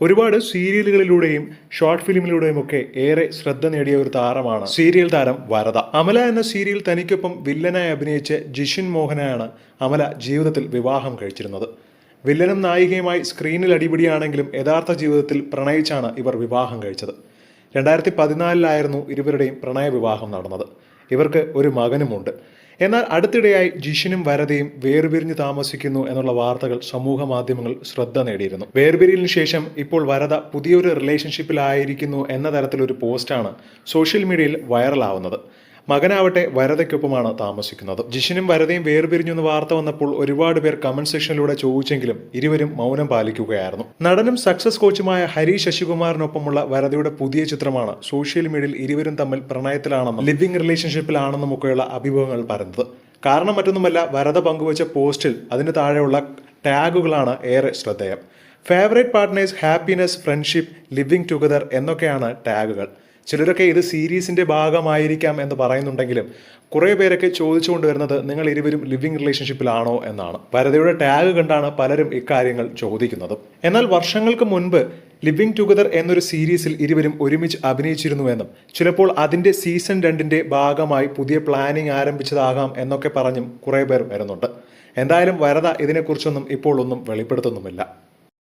ഒരുപാട് സീരിയലുകളിലൂടെയും ഷോർട്ട് ഫിലിമിലൂടെയും ഒക്കെ ഏറെ ശ്രദ്ധ നേടിയ ഒരു താരമാണ് സീരിയൽ താരം വരദ. അമല എന്ന സീരിയൽ തനിക്കൊപ്പം വില്ലനായി അഭിനയിച്ച ജിഷിൻ മോഹനാണ് അമല ജീവിതത്തിൽ വിവാഹം കഴിച്ചിരുന്നത്. വില്ലനും നായികയുമായി സ്ക്രീനിൽ അടിപിടിയാണെങ്കിലും യഥാർത്ഥ ജീവിതത്തിൽ പ്രണയിച്ചാണ് ഇവർ വിവാഹം കഴിച്ചത്. രണ്ടായിരത്തി പതിനാലിലായിരുന്നു ഇരുവരുടെയും പ്രണയ വിവാഹം നടന്നത്. ഇവർക്ക് ഒരു മകനുമുണ്ട്. എന്നാൽ അടുത്തിടെയായി ജിഷിനും വരതയും വേർപിരിഞ്ഞ് താമസിക്കുന്നു എന്നുള്ള വാർത്തകൾ സമൂഹ മാധ്യമങ്ങൾ ശ്രദ്ധ നേടിയിരുന്നു. വേർപിരിയലിന് ശേഷം ഇപ്പോൾ വരത പുതിയൊരു റിലേഷൻഷിപ്പിലായിരിക്കുന്നു എന്ന തരത്തിലൊരു പോസ്റ്റാണ് സോഷ്യൽ മീഡിയയിൽ വൈറലാവുന്നത്. മകനാവട്ടെ വരതയ്ക്കൊപ്പമാണ് താമസിക്കുന്നത്. ജിഷിനും വരതയും വേർപിരിഞ്ഞു എന്ന് വാർത്ത വന്നപ്പോൾ ഒരുപാട് പേർ കമന്റ് സെക്ഷനിലൂടെ ചോദിച്ചെങ്കിലും ഇരുവരും മൗനം പാലിക്കുകയായിരുന്നു. നടനും സക്സസ് കോച്ചുമായ ഹരി ശശികുമാറിനൊപ്പമുള്ള വരതയുടെ പുതിയ ചിത്രമാണ് സോഷ്യൽ മീഡിയയിൽ ഇരുവരും തമ്മിൽ പ്രണയത്തിലാണെന്നും ലിവിംഗ് റിലേഷൻഷിപ്പിലാണെന്നും ഒക്കെയുള്ള അഭിമുഖങ്ങൾ പറഞ്ഞത് കാരണം മറ്റൊന്നുമല്ല വരത പങ്കുവച്ച പോസ്റ്റിൽ അതിന് താഴെയുള്ള ടാഗുകളാണ് ഏറെ ശ്രദ്ധേയം. Favourite partners happiness friendship living together എന്നൊക്കെയാണ് ടാഗുകൾ ചിലരൊക്കെ ഇത് സീരീസിന്റെ ഭാഗമായിരിക്കാം എന്ന് പറയുന്നുണ്ടെങ്കിലും കുറേ പേരൊക്കെ ചോദിച്ചുകൊണ്ട് വരുന്നത് നിങ്ങൾ ഇരുവരും ലിവിംഗ് റിലേഷൻഷിപ്പിലാണോ എന്നാണ്. വരതയുടെ ടാഗ് കണ്ടാണ് പലരും ഇക്കാര്യങ്ങൾ ചോദിക്കുന്നത്. എന്നാൽ വർഷങ്ങൾക്ക് മുൻപ് ലിവിംഗ് ടുഗദർ എന്നൊരു സീരീസിൽ ഇരുവരും ഒരുമിച്ച് അഭിനയിച്ചിരുന്നുവെന്നും ചിലപ്പോൾ അതിന്റെ സീസൺ രണ്ടിന്റെ ഭാഗമായി പുതിയ പ്ലാനിംഗ് ആരംഭിച്ചതാകാം എന്നൊക്കെ പറഞ്ഞും കുറേ പേർ വരുന്നുണ്ട്. എന്തായാലും വരത ഇതിനെക്കുറിച്ചൊന്നും ഇപ്പോൾ ഒന്നും വെളിപ്പെടുത്തുന്നുമില്ല.